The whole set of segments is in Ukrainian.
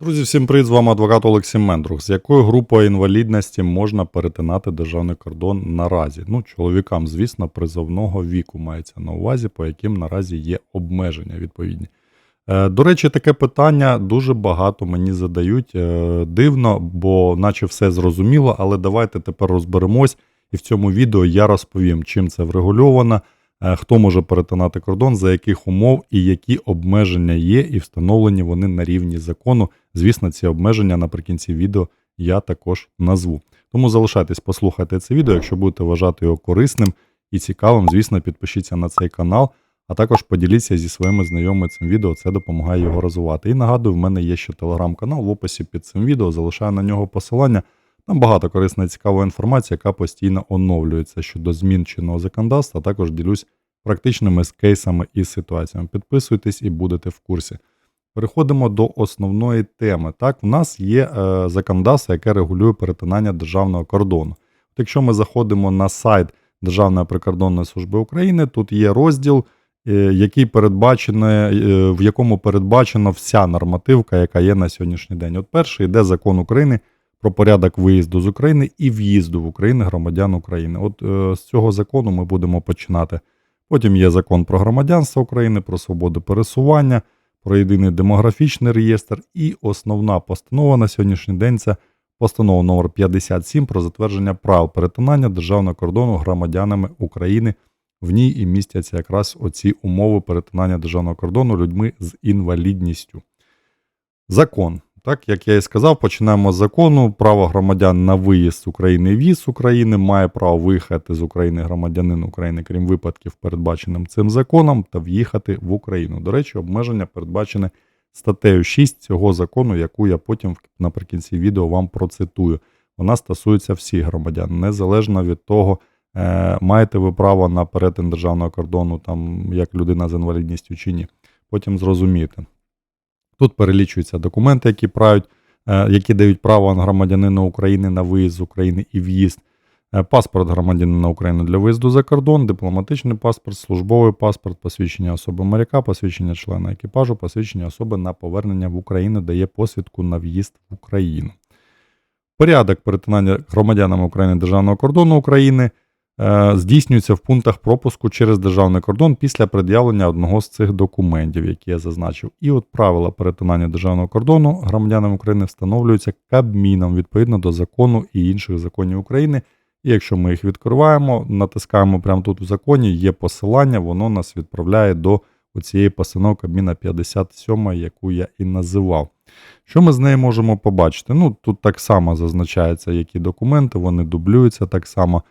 Друзі, всім привіт, з вами адвокат Олексій Мендрух. З якою групою інвалідності можна перетинати державний кордон наразі? Ну, чоловікам, звісно, призовного віку мається на увазі, по яким наразі є обмеження відповідні. Е, До речі, таке питання дуже багато мені задають. Е, Дивно, бо наче все зрозуміло, але давайте тепер розберемось. І в цьому відео я розповім, чим це врегульовано, хто може перетинати кордон, за яких умов і які обмеження є, і встановлені вони на рівні закону. Звісно, ці обмеження наприкінці відео я також назву. Тому залишайтесь, послухайте це відео. Якщо будете вважати його корисним і цікавим, звісно, підпишіться на цей канал, а також поділіться зі своїми знайомими цим відео, це допомагає його розвивати. І нагадую, в мене є ще телеграм-канал в описі під цим відео, залишаю на нього посилання. Там багато корисної цікавої інформації, яка постійно оновлюється щодо змін чинного законодавства, а також ділюсь практичними з кейсами і ситуаціями. Підписуйтесь і будете в курсі. Переходимо до основної теми. Так, у нас є е, законодавство, яке регулює перетинання державного кордону. От якщо ми заходимо на сайт Державної прикордонної служби України, тут є розділ, е, який передбачено, е, в якому передбачена вся нормативка, яка є на сьогоднішній день. От перший йде закон України про порядок виїзду з України і в'їзду в Україну громадян України. От е, з цього закону ми будемо починати. Потім є закон про громадянство України, про свободу пересування про єдиний демографічний реєстр. І основна постанова на сьогоднішній день це постанова номер 57 про затвердження правил перетинання державного кордону громадянами України. В ній і містяться якраз оці умови перетинання державного кордону людьми з інвалідністю. Закон. Так, як я і сказав, починаємо з закону. Право громадян на виїзд з України і в'їзд з України має право виїхати з України громадянин України, крім випадків, передбаченим цим законом, та в'їхати в Україну. До речі, обмеження передбачене статтею 6 цього закону, яку я потім наприкінці відео вам процитую. Вона стосується всіх громадян, незалежно від того, е, маєте ви право на перетин державного кордону, там як людина з інвалідністю чи ні. Потім зрозумієте. Тут перелічуються документи, які править, е, які дають право громадянина України на виїзд з України і в'їзд, Е, паспорт громадянина України для виїзду за кордон, дипломатичний паспорт, службовий паспорт, посвідчення особи моряка, посвідчення члена екіпажу, посвідчення особи на повернення в Україну дає посвідку на в'їзд в Україну. Порядок перетинання громадянами України державного кордону України здійснюється в пунктах пропуску через державний кордон після пред'явлення одного з цих документів, які я зазначив. І от правила перетинання державного кордону громадянам України встановлюються Кабміном відповідно до закону і інших законів України. І якщо ми їх відкриваємо, натискаємо прямо тут в законі, є посилання, воно нас відправляє до цієї постанови Кабміна 57, яку я і називав. Що ми з нею можемо побачити? Ну, тут так само зазначається, які документи, вони дублюються так само.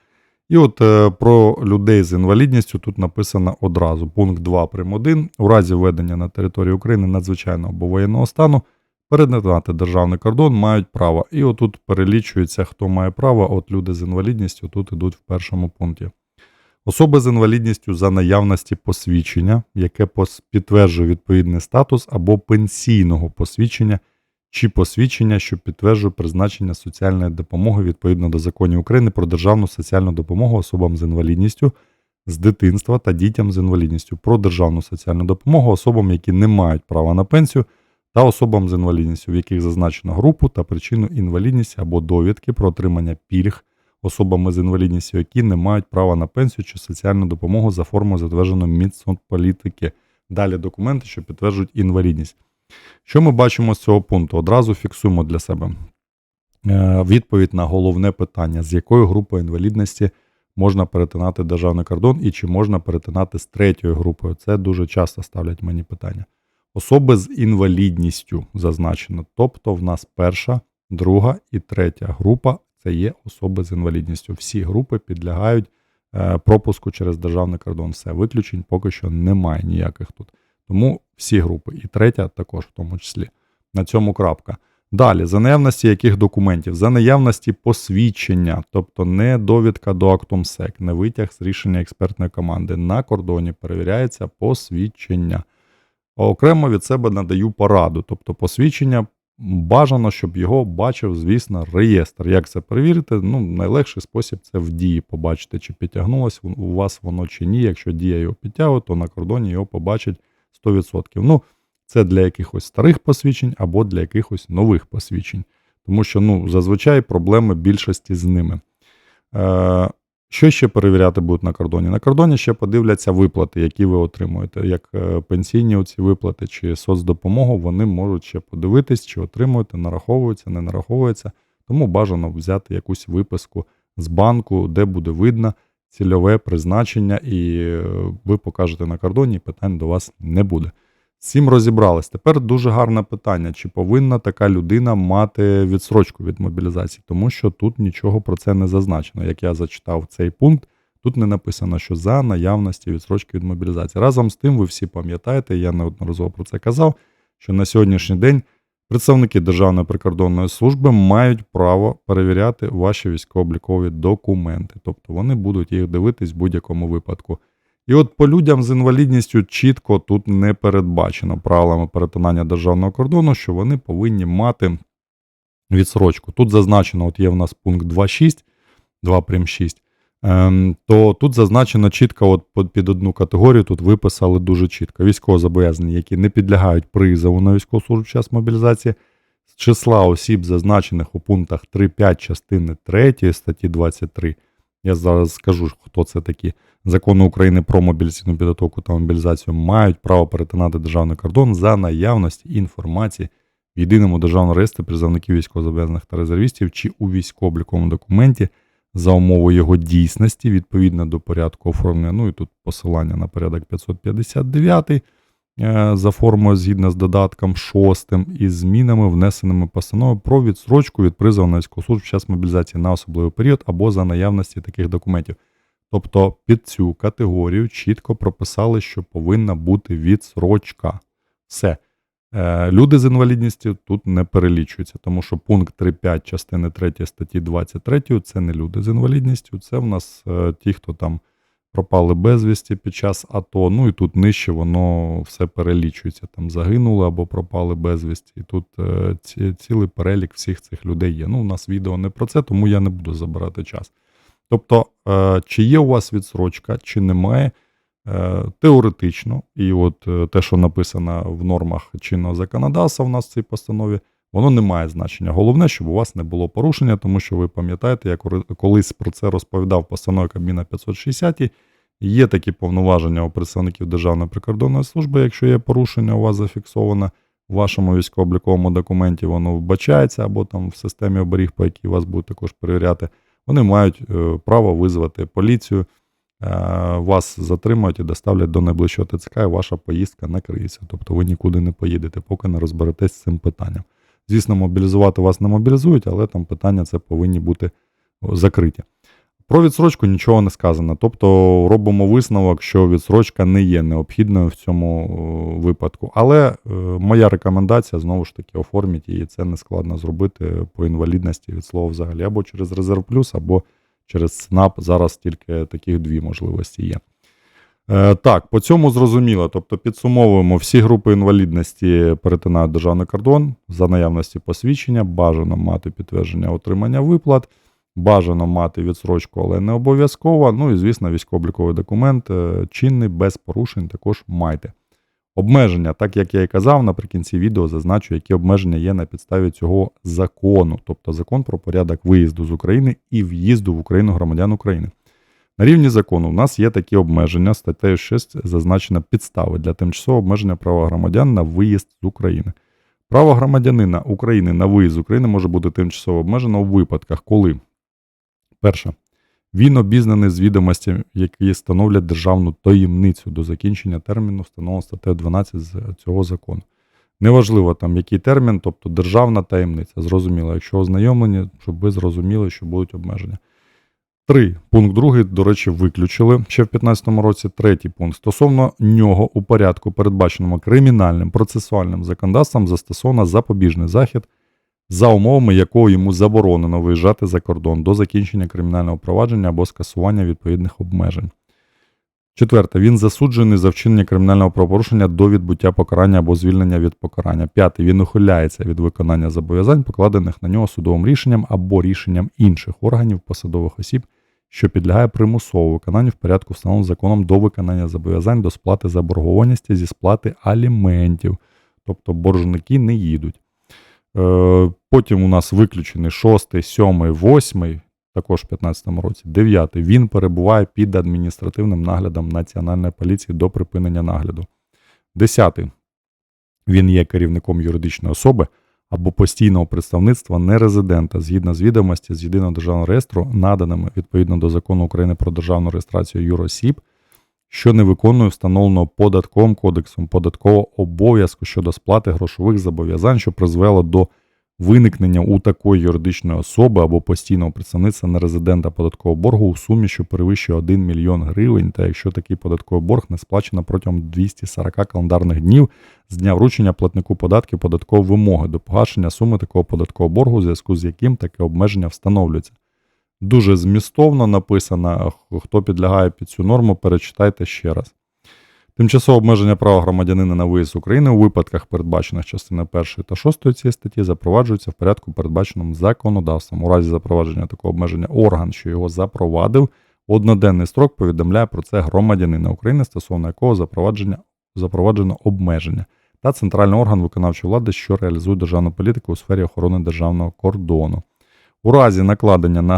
І от е, про людей з інвалідністю тут написано одразу. Пункт 2 прим. 1. У разі введення на території України надзвичайного або воєнного стану перетинати державний кордон мають право. І отут перелічується, хто має право. От люди з інвалідністю тут ідуть в першому пункті. Особи з інвалідністю за наявності посвідчення, яке підтверджує відповідний статус або пенсійного посвідчення чи посвідчення, що підтверджує призначення соціальної допомоги відповідно до законів України про державну соціальну допомогу особам з інвалідністю з дитинства та дітям з інвалідністю, про державну соціальну допомогу особам, які не мають права на пенсію, та особам з інвалідністю, в яких зазначено групу та причину інвалідності або довідки про отримання пільг особами з інвалідністю, які не мають права на пенсію чи соціальну допомогу за формою затвердженої Мінсоцполітики. Далі документи, що підтверджують інвалідність. Що ми бачимо з цього пункту? Одразу фіксуємо для себе Е, відповідь на головне питання: з якою групою інвалідності можна перетинати державний кордон і чи можна перетинати з третьою групою? Це дуже часто ставлять мені питання. Особи з інвалідністю зазначено. Тобто, в нас перша, друга і третя група це є особи з інвалідністю. Всі групи підлягають е, пропуску через державний кордон. Все, виключень поки що немає ніяких тут. Тому всі групи, і третя також в тому числі. На цьому крапка. Далі, за наявності яких документів? За наявності посвідчення, тобто не довідка до актом СЕК, не витяг з рішення експертної команди. На кордоні перевіряється посвідчення. Окремо від себе надаю пораду, тобто посвідчення бажано, щоб його бачив, звісно, реєстр. Як це перевірити? Ну, найлегший спосіб це в дії побачити, чи підтягнулось у вас воно чи ні. Якщо дія його підтягує, то на кордоні його побачить 100%. Ну, Це для якихось старих посвідчень або для якихось нових посвідчень. Тому що ну, зазвичай проблеми більшості з ними. Е, що ще перевіряти будуть на кордоні? На кордоні ще подивляться виплати, які ви отримуєте, як е, пенсійні оці виплати чи соцдопомогу, вони можуть ще подивитись, чи отримуєте, нараховуються, не нараховуються. Тому бажано взяти якусь виписку з банку, де буде видно цільове призначення, і е, ви покажете на кордоні, питань до вас не буде. Цим розібрались. Тепер дуже гарне питання: чи повинна така людина мати відсрочку від мобілізації, тому що тут нічого про це не зазначено. Як я зачитав цей пункт, тут не написано, що за наявності відсрочки від мобілізації. Разом з тим, ви всі пам'ятаєте, я неодноразово про це казав, що на сьогоднішній день представники Державної прикордонної служби мають право перевіряти ваші військово-облікові документи, тобто вони будуть їх дивитись в будь-якому випадку. І от по людям з інвалідністю чітко тут не передбачено правилами перетинання державного кордону, що вони повинні мати відсрочку. Тут зазначено, от є в нас пункт 2.6, 2 прим 6, ем, то тут зазначено чітко, от під- одну категорію тут виписали дуже чітко. Військовозобов'язані, які не підлягають призову на військову службу час мобілізації, з числа осіб, зазначених у пунктах 3.5 частини 3 статті 23. Я зараз скажу, хто це такі. Закону України про мобілізаційну підготовку та мобілізацію мають право перетинати державний кордон за наявності інформації в єдиному державному реєстрі призовників військовозобов'язаних та резервістів чи у військово-обліковому документі за умовою його дійсності відповідно до порядку оформлення. Ну і тут посилання на порядок 559 е, за формою згідно з додатком 6 із змінами, внесеними постановою про відсрочку від призову на під час мобілізації на особливий період або за наявності таких документів. Тобто під цю категорію чітко прописали, що повинна бути відсрочка. Все. Е, Люди з інвалідністю тут не перелічуються, тому що пункт 3.5 частини 3 статті 23 це не люди з інвалідністю, це в нас е, ті, хто там пропали безвісті під час АТО. Ну і тут нижче воно все перелічується. Там загинули або пропали безвісті. І тут е, ці, цілий перелік всіх цих людей є. Ну, у нас відео не про це, тому я не буду забирати час. Тобто, чи є у вас відсрочка, чи немає, теоретично, і от е, те, що написано в нормах чинного законодавства в нас в цій постанові, воно не має значення. Головне, щоб у вас не було порушення, тому що ви пам'ятаєте, я колись про це розповідав постанові Кабміна 560, є такі повноваження у представників Державної прикордонної служби, якщо є порушення, у вас зафіксовано в вашому військово-обліковому документі, воно вбачається, або там в системі оберіг, по якій вас будуть також перевіряти вони мають е, право визвати поліцію, е, вас затримають і доставлять до найближчого ТЦК, і ваша поїздка накриється. Тобто ви нікуди не поїдете, поки не розберетесь з цим питанням. Звісно, мобілізувати вас не мобілізують, але там питання це повинні бути закриті. Про відсрочку нічого не сказано. Тобто робимо висновок, що відсрочка не є необхідною в цьому випадку. Але е, моя рекомендація знову ж таки оформіть її. Це не складно зробити по інвалідності від слова взагалі, або через резерв плюс, або через СНАП. Зараз тільки таких дві можливості є. Е, Так, по цьому зрозуміло. Тобто підсумовуємо, всі групи інвалідності перетинають державний кордон за наявності посвідчення, бажано мати підтвердження отримання виплат, бажано мати відсрочку, але не обов'язково. Ну і, звісно, військово-обліковий документ е, чинний, без порушень також майте. Обмеження, так як я і казав, наприкінці відео зазначу, які обмеження є на підставі цього закону, тобто закон про порядок виїзду з України і в'їзду в Україну громадян України. На рівні закону в нас є такі обмеження. Статтею 6 зазначено підстави для тимчасового обмеження права громадян на виїзд з України. Право громадянина України на виїзд з України може бути тимчасово обмежено у випадках, коли перше. Він обізнаний з відомостями, які становлять державну таємницю до закінчення терміну, встановленого статтею 12 з цього закону. Неважливо там, який термін, тобто державна таємниця. Зрозуміло, якщо ознайомлені, щоб ви зрозуміли, що будуть обмеження. Три. Пункт другий, до речі, виключили ще в 2015 році. Третій пункт. Стосовно нього у порядку, передбаченому кримінальним процесуальним законодавством, застосовано запобіжний захід, за умовами якого йому заборонено виїжджати за кордон до закінчення кримінального провадження або скасування відповідних обмежень. Четверте, він засуджений за вчинення кримінального правопорушення до відбуття покарання або звільнення від покарання. П'яте, він ухиляється від виконання зобов'язань, покладених на нього судовим рішенням або рішенням інших органів посадових осіб, що підлягає примусовому виконанню в порядку, встановленому законом до виконання зобов'язань до сплати заборгованості зі сплати аліментів. тобто боржники не їдуть. Е, Потім у нас виключений 6, 7, 8, також в 2015 році, 9. Він перебуває під адміністративним наглядом Національної поліції до припинення нагляду. 10. Він є керівником юридичної особи або постійного представництва нерезидента згідно з відомості з єдиного державного реєстру, наданими відповідно до закону України про державну реєстрацію юросіб, що не виконує встановленого податковим кодексом податкового обов'язку щодо сплати грошових зобов'язань, що призвело до виникнення у такої юридичної особи або постійного представництва нерезидента податкового боргу у сумі, що перевищує 1 мільйон гривень, та якщо такий податковий борг не сплачено протягом 240 календарних днів з дня вручення платнику податків податкової вимоги до погашення суми такого податкового боргу, у зв'язку з яким таке обмеження встановлюється. Дуже змістовно написано. Хто підлягає під цю норму, перечитайте ще раз. Тимчасове обмеження права громадянина на виїзд з України у випадках, передбачених частиною 1 та 6 цієї статті, запроваджується в порядку, передбаченому законодавством. У разі запровадження такого обмеження орган, що його запровадив, одноденний строк повідомляє про це громадянина України, стосовно якого запровадження запроваджено обмеження, та центральний орган виконавчої влади, що реалізує державну політику у сфері охорони державного кордону. У разі накладення на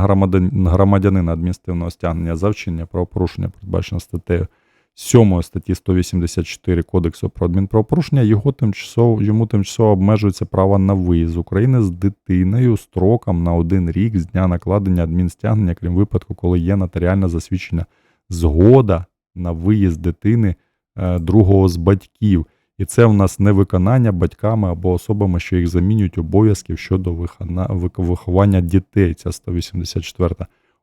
громадянина адміністративного стягнення за вчинення правопорушення, передбачено статтею 7 статті 184 Кодексу про адмінправопорушення, його тимчасово, йому тимчасово обмежується право на виїзд з України з дитиною строком на один рік з дня накладення адмінстягнення, крім випадку, коли є нотаріальне засвідчення згода на виїзд дитини е, другого з батьків. І це в нас не виконання батьками або особами, що їх замінюють обов'язків щодо виховання дітей. Ця 184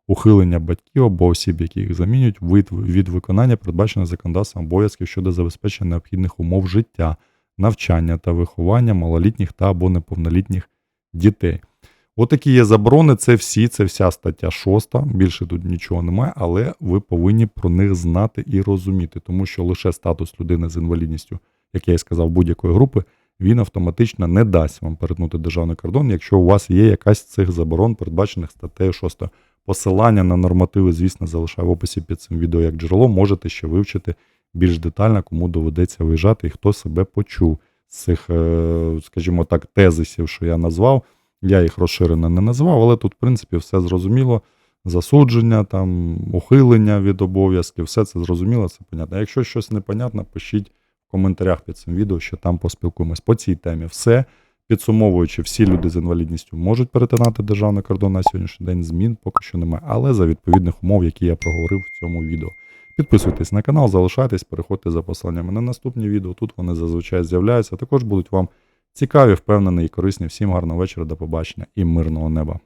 ухилення батьків або осіб, які їх замінюють, від, виконання передбачених законодавством обов'язків щодо забезпечення необхідних умов життя, навчання та виховання малолітніх та або неповнолітніх дітей. Отакі є заборони, це всі, це вся стаття 6. Більше тут нічого немає, але ви повинні про них знати і розуміти, тому що лише статус людини з інвалідністю, як я і сказав, будь-якої групи, він автоматично не дасть вам перетнути державний кордон, якщо у вас є якась з цих заборон, передбачених статтею 6. Посилання на нормативи, звісно, залишаю в описі під цим відео як джерело. Можете ще вивчити більш детально, кому доведеться виїжджати і хто себе почув з цих, е, скажімо так, тезисів, що я назвав. Я їх розширено не назвав, але тут, в принципі, все зрозуміло. Засудження, там, ухилення від обов'язків, все це зрозуміло, це понятно. Якщо щось непонятно, пишіть коментарях під цим відео, що там поспілкуємось. По цій темі все. Підсумовуючи, всі люди з інвалідністю можуть перетинати державний кордон на сьогоднішній день. Змін поки що немає, але за відповідних умов, які я проговорив в цьому відео. Підписуйтесь на канал, залишайтесь, переходьте за посиланнями на наступні відео. Тут вони зазвичай з'являються. Також будуть вам цікаві, впевнені і корисні. Всім гарного вечора, до побачення і мирного неба.